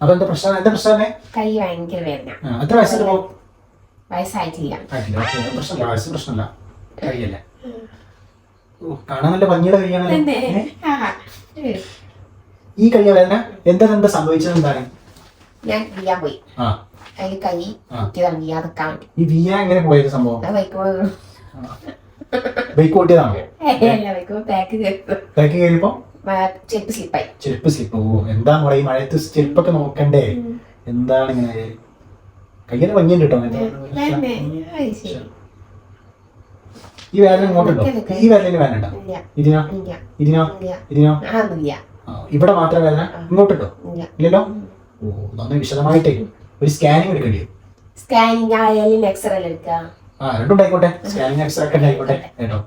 അപ്പൊ എന്താ പ്രശ്നം? എന്താ പ്രശ്നമേ? കൈ ഭയങ്കര വേദന. എത്ര വയസ്സിൽ പോകും വയസ്സായിട്ടില്ല. പ്രശ്നമില്ല. വയസ്സ് പ്രശ്നമില്ല. കൈയല്ല? കാണാൻ നല്ല ഭംഗിയുടെ കൈയാണ്? ഈ കൈ വേദന? എന്താ എന്താ സംഭവിച്ചത് എന്താണ്? ഞാൻ ചെയ്യാൻ പോയി. അതിൽ കൈ വേണ്ടി. ഈ വിയ എങ്ങനെ പോയത് സംഭവം? ബൈക്ക് ഓട്ടിയതാണോ? ബാക്ക് കയറിയപ്പോ? ചെരുപ്പ് സ്ലിപ്പായി. ചെരുപ്പ് സ്ലിപ്പ്. ഓ എന്താ പറയാ ഈ മഴയത്ത് ചെരുപ്പൊക്കെ നോക്കണ്ടേ? എന്താണ് ഇങ്ങനെ? കയ്യിന് ഭംഗിയുണ്ട് കേട്ടോ ശരി. ഈ വേദന ഇങ്ങോട്ടുണ്ടോ ഈ വേദന ഉണ്ടോ ഇതിനോ? ഇതിനോ? ഇതിനോ? ഇവിടെ മാത്രം വേദന? ഇങ്ങോട്ടുണ്ടോ ഇല്ല. ഇല്ലല്ലോ? ഓ നന്നെ വിശദമായിട്ടേ. ഒരു സ്കാനിങ് എടുക്കേണ്ടി സ്കാനിങ് ആയാലും എക്സ്റേ എടുക്കാം. ആ രണ്ടും ഉണ്ടായിക്കോട്ടെ. സ്കാനിങ് എക്സ്റേ ഒക്കെ ഉണ്ടായിക്കോട്ടെ. കേട്ടോ.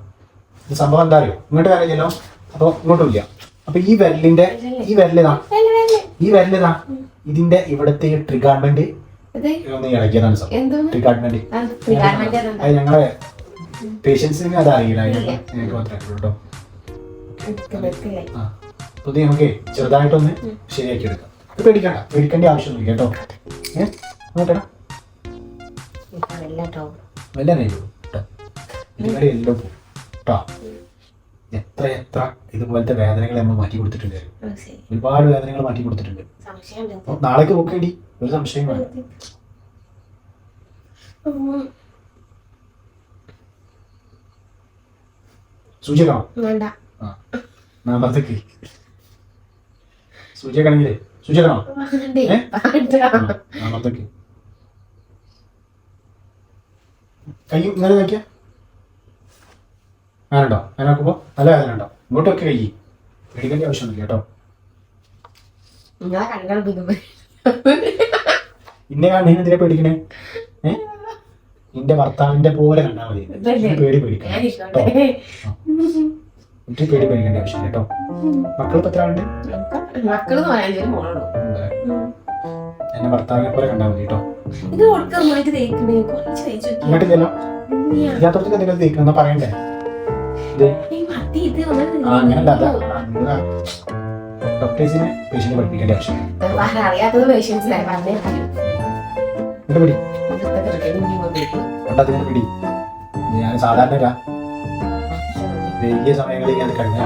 സംഭവം എന്താ അറിയോ? ഇങ്ങോട്ട് കാര്യമില്ലല്ലോ അപ്പൊ ഇങ്ങോട്ട് ഇല്ല. അപ്പൊ ഈ വിരലിന്റെ ഈ വിരലിതാ. ഈ വിരലിതാ. ഇതിന്റെ ഇവിടത്തെ ട്രിഗാർമെന്റ് ഒന്ന് സംഭവം എന്തോന്ന് ട്രിഗാർമെന്റ്? അത് ഞങ്ങളെ പേഷ്യൻസിന് അത് അറിയില്ല ഞങ്ങൾക്ക് മാത്രമേ അറിയുള്ളൂ കേട്ടോ ഇത് നമുക്ക് ചെറുതായിട്ടൊന്ന് ശരിയാക്കി എടുക്കാം പേടിക്കണ്ട പേടിക്കേണ്ട ആവശ്യമൊന്നുമില്ല കേട്ടോ. ഏഹ് നോക്കടാ. വല്ല നെയ്യൂ കേട്ടോ എല്ലാം പോകും കേട്ടോ എത്ര എത്ര ഇതുപോലത്തെ വേദനകൾ നമ്മൾ മാറ്റി കൊടുത്തിട്ടുണ്ട്. ഒരുപാട് വേദനകൾ മാറ്റി കൊടുത്തിട്ടുണ്ട്. നാളേക്ക് നോക്കേണ്ടി ഒരു സംശയം വേണം സൂചിക്കണം സൂചിക്കണമെങ്കിലേ? വേണ്ട. കൈ ഇങ്ങനെ നോക്കിയ? അങ്ങനെയുണ്ടോ? അങ്ങനെ നോക്കുമ്പോ നല്ല വേദന ഉണ്ടോ ഇങ്ങോട്ടൊക്കെ കൈ. പേടിക്കേണ്ട ആവശ്യമൊന്നുമില്ല കേട്ടോ. ഇന്നെ കാണുന്നതിന് എന്തിനാ പേടിക്കണേ? നിന്റെ ഭർത്താവിന്റെ പോലെ കണ്ടാൽ മതി. പേടി പേടിക്കണം ഞാൻ എനിക്ക് പേടി പേടിക്കേണ്ട ആവശ്യമില്ല കേട്ടോ. മക്കൾ ഇപ്പൊ എത്ര മക്കൾ പറയാൻ മോളുള്ളൂ ഉണ്ട്. എന്നെ ഭർത്താവിനെ പോലെ കണ്ടാൽ മതി കേട്ടോ. തേക്കണേ ഇങ്ങോട്ട് ചെല്ലോ. ഇല്ലാത്തവർക്ക് എന്തെങ്കിലും തേക്കണം പറയണ്ടേ? ഡോക്ടേഴ്സിനെ പേഷ്യന്റ് പഠിപ്പിക്കേണ്ട വേറെ അറിയാത്തത് പേഷ്യൻസിനെ പറഞ്ഞേ പിടി. കണ്ടതിനെ പിടി. ഞാൻ സാധാരണ രാ വൈകിയ സമയങ്ങളിൽ ഞാൻ കഴിഞ്ഞ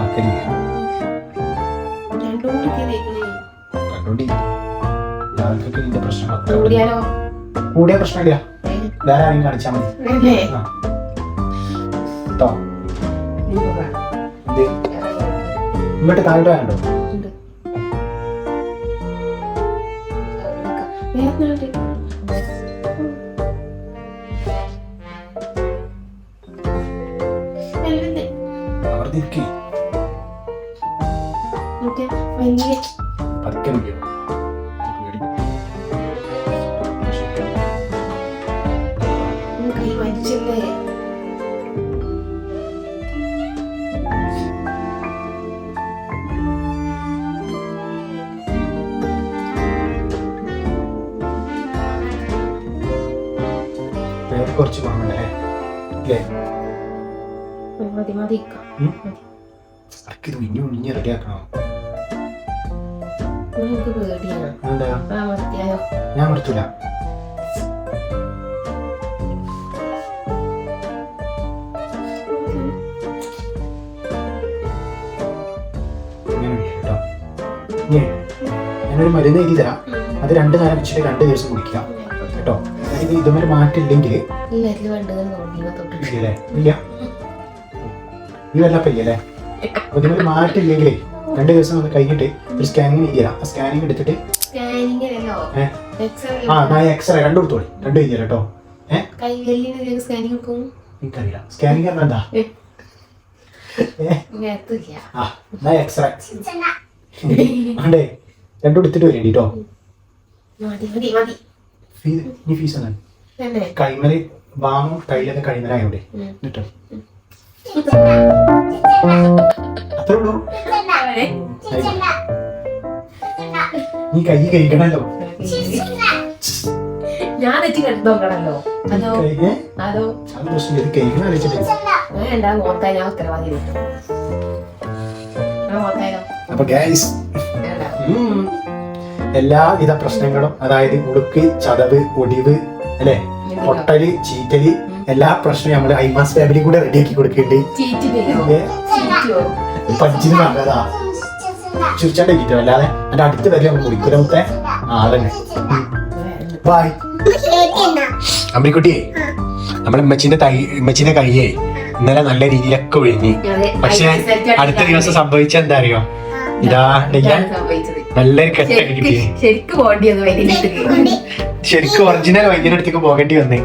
കണ്ടോണ്ടി ആൾക്കൊക്കെ ഇതിന്റെ പ്രശ്നം കൂടിയ പ്രശ്നമില്ല. വേറെ ആരെയും കാണിച്ചാൽ മതി. കേട്ടോ ഇങ്ങോട്ട് ഓക്കേ വേണ്ടോ അവർ തിരിക്കി കുറച്ച് കുറവുണ്ടല്ലേ അല്ലേ? മതി മതി ഉം? അനക്കിത് ഇനി ഇനി റെഡിയാക്കണം. എനിക്ക് പേടിയാണ് എന്താ? ഞാൻ ഇനി ഞാനൊരു മരുന്ന് എഴുതി തരാം. അത് രണ്ട് നേരം വെച്ചിട്ട് രണ്ട് ദിവസം കുടിക്കാം. ഇത് ഇതുവരെ മാറ്റില്ലെങ്കിൽ ഇല്ലേ? ഈ വെള്ളപ്പം ഇല്ലല്ലേ അപ്പൊ ഇതുവരെ മാറ്റില്ലെങ്കിൽ രണ്ട് ദിവസം ഒന്ന് കഴിഞ്ഞിട്ട് ഒരു സ്കാനിങ് ചെയ്യാം ആ സ്കാനിങ് എടുത്തിട്ട് ആ ഞാൻ എക്സ്റേ രണ്ടു കൊടുത്തോളി. രണ്ടു തരാം കേട്ടോ? എനിക്കറിയില്ല. സ്കാനിങ് എന്താ? ആ എന്നാ എക്സ്റേ രണ്ടും എടുത്തിട്ട് വരേണ്ടി കേട്ടോ. മതി മതി. ഇനി ഫീസ് എന്താണ്? കൈമൽ വാങ്ങും കയ്യിലൊക്കെ കൈമലായോടെ. എന്നിട്ടോ അത്രേ ഉള്ളൂ. നീ കൈ കഴിക്കണല്ലോ ഞാൻ കണ്ടു നോക്കണല്ലോ. അതോ? അതോ? ഞാൻ മോത്തായി അപ്പൊ ഗൈസ് വേണ്ട. എല്ലാവിധ പ്രശ്നങ്ങളും അതായത് ഉടുക്ക് ചതവ് ഒടിവ് അല്ലെ? പൊട്ടൽ ചീറ്റൽ എല്ലാ പ്രശ്നവും നമ്മൾ ഐമാസ് ഫാമിലി കൂടെ റെഡിയാക്കി കൊടുക്കുന്നുണ്ട്. പഠിച്ചിന് നല്ലതാ ചുരിച്ചാണ്ട് കിട്ടും അല്ലാതെ എന്റെ അടുത്ത് വരെ നമ്മൾ മുറിക്കുലമത്തെ ആ അതന്നെ. ബായ് അമ്മിക്കുട്ടിയെ നമ്മളെ ഉമ്മച്ചിന്റെ തൈ ഉമ്മച്ചിന്റെ കയ്യേ ഇന്നലെ നല്ല രീതിയിലൊക്കെ ഒഴിഞ്ഞി. പക്ഷെ അടുത്ത ദിവസം സംഭവിച്ച എന്താ അറിയോ? ശരിക്ക് ഒറിജിനൽ വൈദ്യന്റെ അടുത്തേക്ക് പോകേണ്ടി വന്നേ.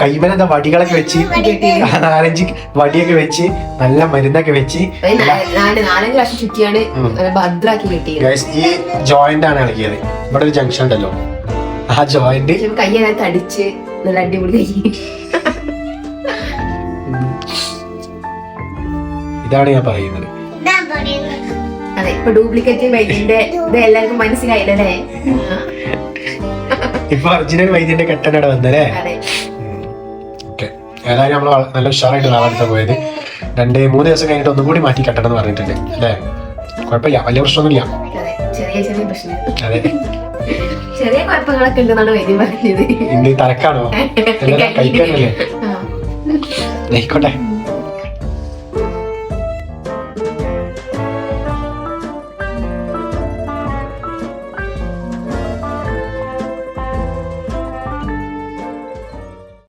കൈമലെന്താ വടികളൊക്കെ വെച്ച് നാലഞ്ച് വടിയൊക്കെ വെച്ച് നല്ല മരുന്നൊക്കെ വെച്ച് ഈ ജോയിന്റ് ആണ് ഇളകിയത്. ഇവിടെ ഒരു ജംഗ്ഷൻ ഉണ്ടല്ലോ. ആ ജോയിന്റ് തടിച്ച് നല്ല അടിപൊളി ഇതാണ് ഞാൻ പറയുന്നത്. അതെ ഇപ്പൊ ഡ്യൂപ്ലിക്കേറ്റ് വൈദ്യന്റെ ഇത് എല്ലാവർക്കും മനസ്സിലായില്ലേ ഇപ്പൊ ഒറിജിനൽ വൈദ്യന്റെ കെട്ടനട വന്നല്ലേ? ഏതായാലും നമ്മൾ നല്ല ഉഷാറായിട്ട് നാളെ പോയത്. രണ്ട് മൂന്ന് ദിവസം കഴിഞ്ഞിട്ട് ഒന്നും കൂടി മാറ്റി കെട്ടണം എന്ന് പറഞ്ഞിട്ടുണ്ട് അല്ലേ? കുഴപ്പമില്ല. വലിയ പ്രശ്നമൊന്നുമില്ല. അതെ ചെറിയ കുഴപ്പങ്ങളൊക്കെ ഉണ്ടെന്നാണ് വൈദ്യം പറഞ്ഞത്. ഇന്ന് തലക്കാണോ? അല്ല കൈക്കാണല്ലേ ആ. ആയിക്കോട്ടെ.